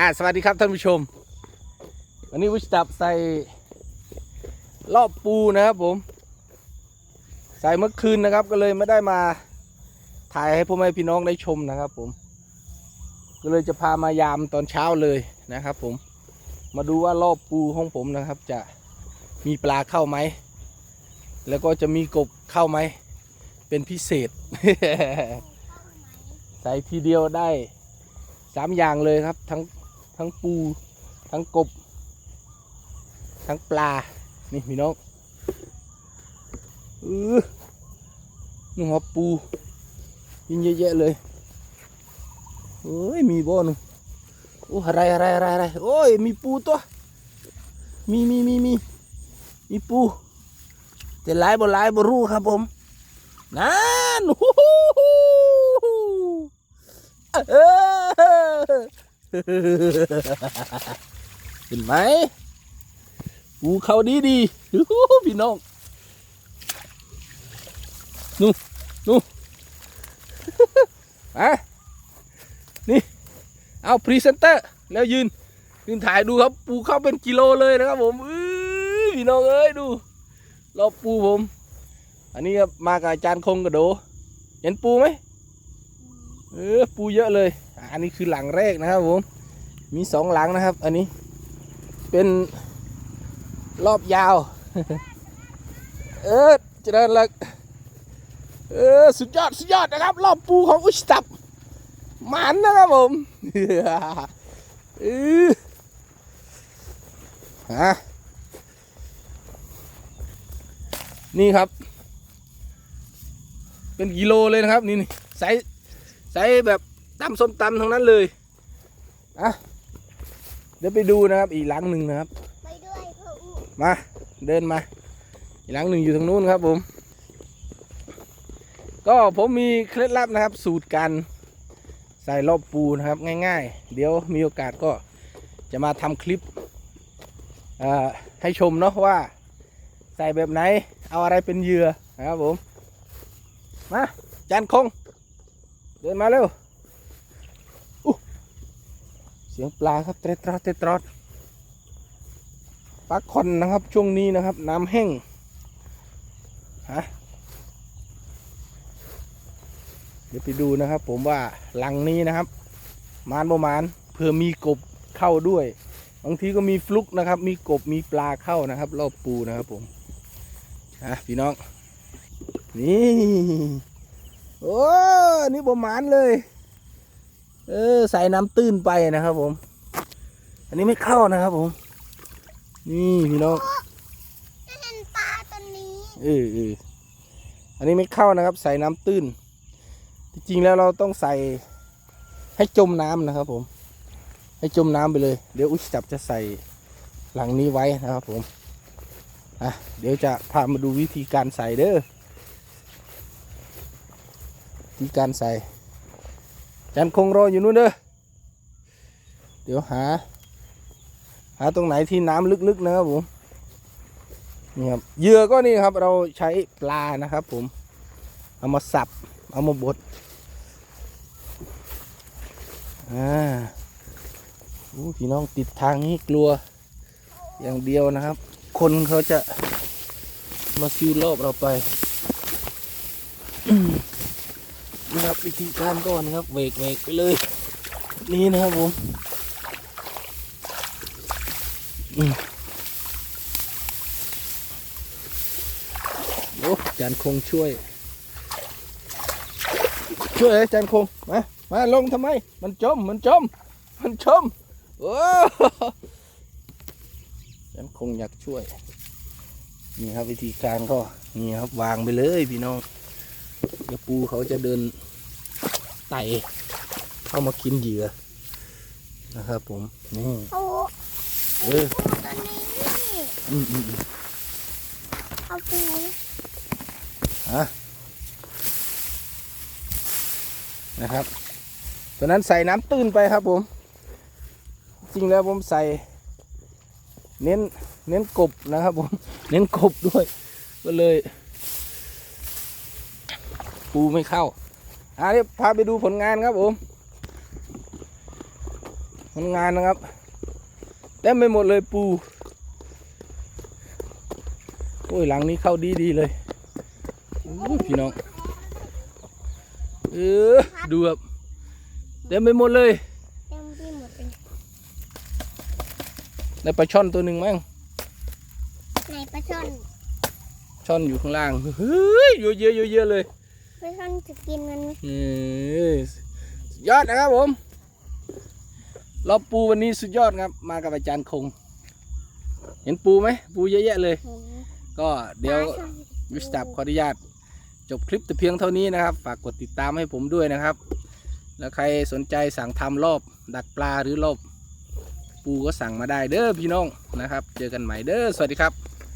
อ่าสวัสดีครับท่านผู้ชม วันนี้วิชดับใส่รอบปูนะครับผม ใส่เมื่อคืนนะครับก็เลยไม่ได้มาถ่ายให้พ่อแม่พี่น้องได้ชมนะครับผม ก็เลยจะพามายามตอนเช้าเลยนะครับผม มาดูว่ารอบปูของผมนะครับ จะมีปลาเข้าไหม แล้วก็จะมีกบเข้าไหม เป็นพิเศษ ใส่ทีเดียวได้สามอย่างเลยครับ ทั้ง ทั้งปู ทั้งกบ ทั้งปลา นี่พี่น้องเออนี่หัวปูยิงเยอะแยะเลยเอ้ย มีบ่หนึงโอ้อะไรอะไรอะไรอะไรโอ้ย มีปูตัว มีมีมีมีมีปูแต่หลายบ่หลายบ่รู้ครับผมนั่นฮู้ฮู้ฮู้เออ เห็นไหมปูเขาดีดีพี่น้องนู่นนู่นอะนี่ เอาพรีเซนเตอร์แล้วยืน ยืนถ่ายดูครับ ปูเข้าเป็นกิโลเลยนะครับผมอื้อพี่น้องเอ้ยดูรอบปูผม อันนี้ครับมากับอาจารย์คงกระโด เห็นปูไหมเออปูเยอะเลย อันนี้คือหลังแรกนะครับผม มีสองหลังนะครับ อันนี้เป็นรอบยาว เออเจริญลยเออสุดยอดสุดยอดนะครับ รอบปูของอุชตับหมันนะครับผมเออฮะนี่ครับ เป็นกิโลเลยนะครับ นี่นี่ใส่ใส่แบบ ตำส้มตำทั้งนั้นเลยอะเดี๋ยวไปดูนะครับอีกหลังหนึ่งนะครับ ไปด้วยพ่ออู้มาเดินมา อีกหลังหนึ่งอยู่ทางนู้นครับผม ก็ผมมีเคล็ดลับนะครับ สูตรการใส่รอบปูนะครับ ง่าย ๆ เดี๋ยวมีโอกาสก็จะมาทำคลิปเอ่อให้ชมเนาะว่า ใส่แบบไหนเอาอะไรเป็นเหยื่อนะครับผม มาจานคง เดินมาเร็วอู้เสียงปลาครับเตรตรอดเตรตรอดปลาคอนนะครับช่วงนี้นะครับ น้ำแห้งฮะเดี๋ยวไปดูนะครับ ผมว่าหลังนี้นะครับ มานประมาณเพื่อมีกบเข้าด้วย บางทีก็มีฟลุกนะครับ มีกบมีปลาเข้านะครับ รอบปูนะครับผมอะพี่น้อง นี่ โอ้ นี่ประมาณเลย เออใส่น้ำตื้นไปนะครับผม อันนี้ไม่เข้านะครับผม นี่พี่น้องจะเห็นปลาตัวนี้เออเอออันนี้ไม่เข้านะครับ ใส่น้ำตื้น จริงๆแล้วเราต้องใส่ให้จมน้ำนะครับผม ให้จมน้ำไปเลย เดี๋ยวอุชจับจะใส่หลังนี้ไว้นะครับผมอะเดี๋ยวจะพามาดูวิธีการใส่เด้อวิธีการใส่ จันคงรออยู่นู่นเด้อ เดี๋ยวหา หาตรงไหนที่น้ำลึกๆนะครับผม นี่ครับ เหยื่อก็นี่ครับ เราใช้ปลานะครับผม เอามาสับ เอามาบด อ่าอู้พี่น้องติดทางนี้กลัว อย่างเดียวนะครับ คนเขาจะมาซิวรอบเราไป นะครับวิธีการก่อนครับเวกเวกไปเลย นี่นะครับผมอืมโอ้จานคงช่วย ช่วยเลยจานคงมามาลงทำไม มันจมมันจม มันจมโอ้จานคงอยากช่วยนี่ครับวิธีการก็นี่ครับวางไปเลยพี่น้องเดี๋ยวปูเขาจะเดิน ไต่เข้ามากินเหยื่อนะครับผมนี่โอ้เออตัวนี้อืมอืมอืมเอาไปนะครับตัวนั้นใส่น้ำตื้นไปครับผม จริงแล้วผมใส่ เน้นเน้นกบนะครับผม เน้นกบด้วย ก็เลย ปูไม่เข้า อะเดี๋ยวพาไปดูผลงานครับผมผคนงานนะครับเต็มไปหมดเลยปูโอ้ยหลังนี้เข้าดีดีๆเลยโอ้ยพี่น้องเออดูครับเต็มไปหมดเลยเต็มที่หมดเลยได้ปลาช่อนตัวหนึ่งมั้งในปลาช่อนช่อนอยู่ข้างล่างเฮ้ยเยอะเยอะเยอะๆเลย ปลาช่อนจะกินมันไหมเออสุดยอดนะครับผมรอบปูวันนี้สุดยอดครับ มากับอาจารย์คง เห็นปูไหมปูเยอะแยะเลยเห็นก็เดี๋ยวปลาช่อนวิสตับขออนุญาตจบคลิปแต่เพียงเท่านี้นะครับ ฝากกดติดตามให้ผมด้วยนะครับ แล้วใครสนใจสั่งทำรอบ ดักปลาหรือรอบ ปูก็สั่งมาได้เด้อพี่น้องนะครับ เจอกันใหม่เด้อสวัสดีครับ